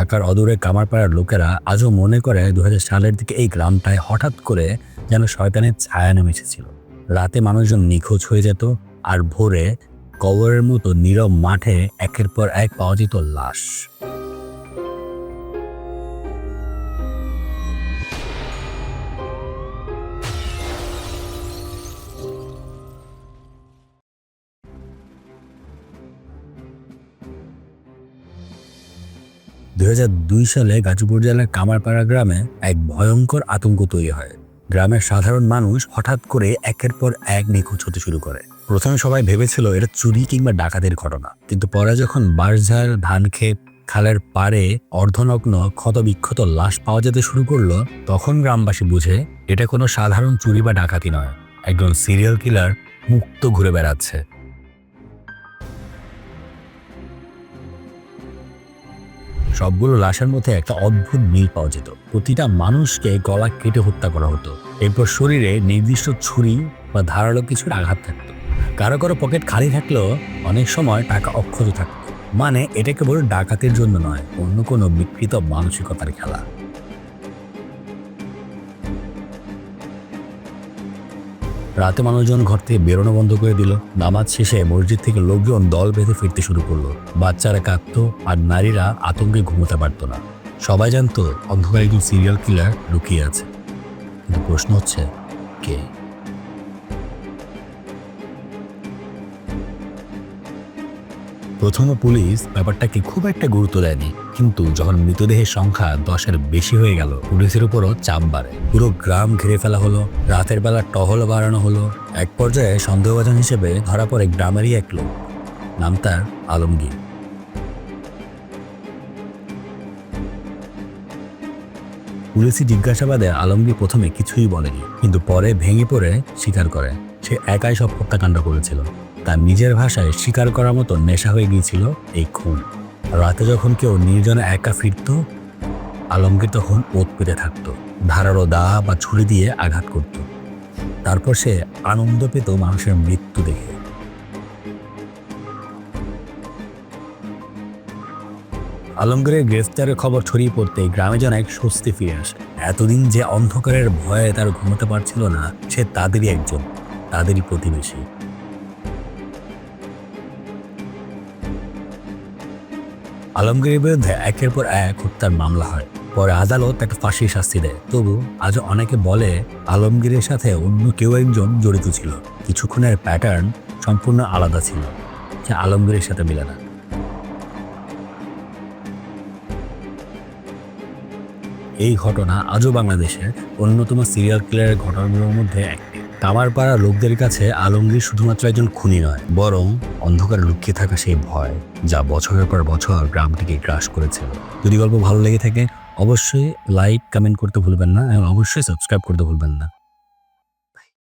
ঢাকার অদূরে কামারপাড়ার লোকেরা আজও মনে করে দুই হাজার সালের দিকে এই গ্রামটায় হঠাৎ করে যেন শয়তানের ছায়া নেমে এসেছিল। রাতে মানুষজন নিখোঁজ হয়ে যেত আর ভোরে কবরের মতো নীরব মাঠে একের পর এক পাওয়া যেত লাশ। দুই সালে গাজীপুর জেলার কামারপাড়া গ্রামে এক ভয়ঙ্কর আতঙ্ক তৈরি হয়। গ্রামের সাধারণ মানুষ হঠাৎ করে একের পর এক নিখোঁজ হতে শুরু করে। প্রথমে সবাই ভেবেছিল এটা চুরি কিংবা ডাকাতের ঘটনা। কিন্তু পরে যখন বাঁশঝাড় ধান ক্ষেত খালের পাড়ে অর্ধনগ্ন, ক্ষতবিক্ষত লাশ পাওয়া যেতে শুরু করল, তখন গ্রামবাসী বুঝে এটা কোনো সাধারণ চুরি বা ডাকাতি নয়। একজন সিরিয়াল কিলার মুক্ত ঘুরে বেড়াচ্ছে। সবগুলো লাশের মধ্যে একটা অদ্ভুত মিল পাওয়া যেত। প্রতিটা মানুষকে গলা কেটে হত্যা করা হতো। এরপর শরীরে নির্দিষ্ট ছুরি বা ধারালো কিছুর আঘাত থাকত। কারও কারও পকেট খালি থাকলেও অনেক সময় টাকা অক্ষত থাকত। মানে এটা কেবল ডাকাতের জন্য নয়, অন্য কোনো বিকৃত মানসিকতার খেলা। রাতে মানুষজন ঘর থেকে বেরোনো বন্ধ করে দিল। নামাজ শেষে মসজিদ থেকে লোকজন দল বেঁধে ফিরতে শুরু করল। বাচ্চারা কাঁদত আর নারীরা আতঙ্কে ঘুমোতে পারত না। সবাই জানতো অন্ধকার একজন সিরিয়াল কিলার লুকিয়ে আছে। কিন্তু প্রশ্ন হচ্ছে, কে? প্রথমে পুলিশ ব্যাপারটাকে খুব একটা গুরুত্ব দেয়নি, কিন্তু যখন মৃতদেহের সংখ্যা দশের বেশি হয়ে গেল, পুলিশের উপরও চাপ বাড়ে। পুরো গ্রাম ঘিরে ফেলা হলো, রাতের বেলা টহল বাড়ানো হলো। এক পর্যায়ে সন্দেহভাজন হিসেবে ধরা পড়ে গ্রামেরই এক লোক, নাম তার আলমগীর। পুলিশি জিজ্ঞাসাবাদে আলমগীর প্রথমে কিছুই বলেনি, কিন্তু পরে ভেঙে পড়ে স্বীকার করে। সে একাই সব হত্যাকাণ্ড করেছিল। তার নিজের ভাষায় স্বীকার করার মতো নেশা হয়ে গিয়েছিল এই খুন। রাতে যখন কেউ নির্জনে একা ফিরত, আলমগীর তখন ওত পেতে থাকতো ধারালো দা বা ছুরি দিয়ে আঘাত করত। তারপর সে আনন্দ পেত মানুষের মৃত্যু দেখে। আলমগীরের গ্রেফতারের খবর ছড়িয়ে পড়তে গ্রামে যেন এক স্বস্তি ফিরে আসে। এতদিন যে অন্ধকারের ভয়ে তার ঘুমোতে পারছিল না, সে তাদেরই একজন, তাদেরই প্রতিবেশী। আলমগীরের বিরুদ্ধে একের পর এক হত্যার মামলা হয়। পরে আদালত তাকে ফাঁসির শাস্তি দেয়। তবু আজ অনেকে বলে আলমগীরের সাথে অন্য কেউ একজন জড়িত ছিল। কিছুক্ষণের প্যাটার্ন সম্পূর্ণ আলাদা ছিল। যা আলমগীরের সাথে মিলে না। এই ঘটনা আজও বাংলাদেশের অন্যতম সিরিয়াল কিলারের ঘটনাগুলোর মধ্যে একটি। কামারপাড়া লোকদের কাছে আলমগীর শুধুমাত্র একজন খুনি নয়, বরং অন্ধকার লুকিয়ে থাকা সেই ভয় যা বছরের পর বছর গ্রামটিকে গ্রাস করেছে। যদি গল্প ভালো লেগে থাকে, অবশ্যই লাইক কমেন্ট করতে ভুলবেন না এবং অবশ্যই সাবস্ক্রাইব করতে ভুলবেন না।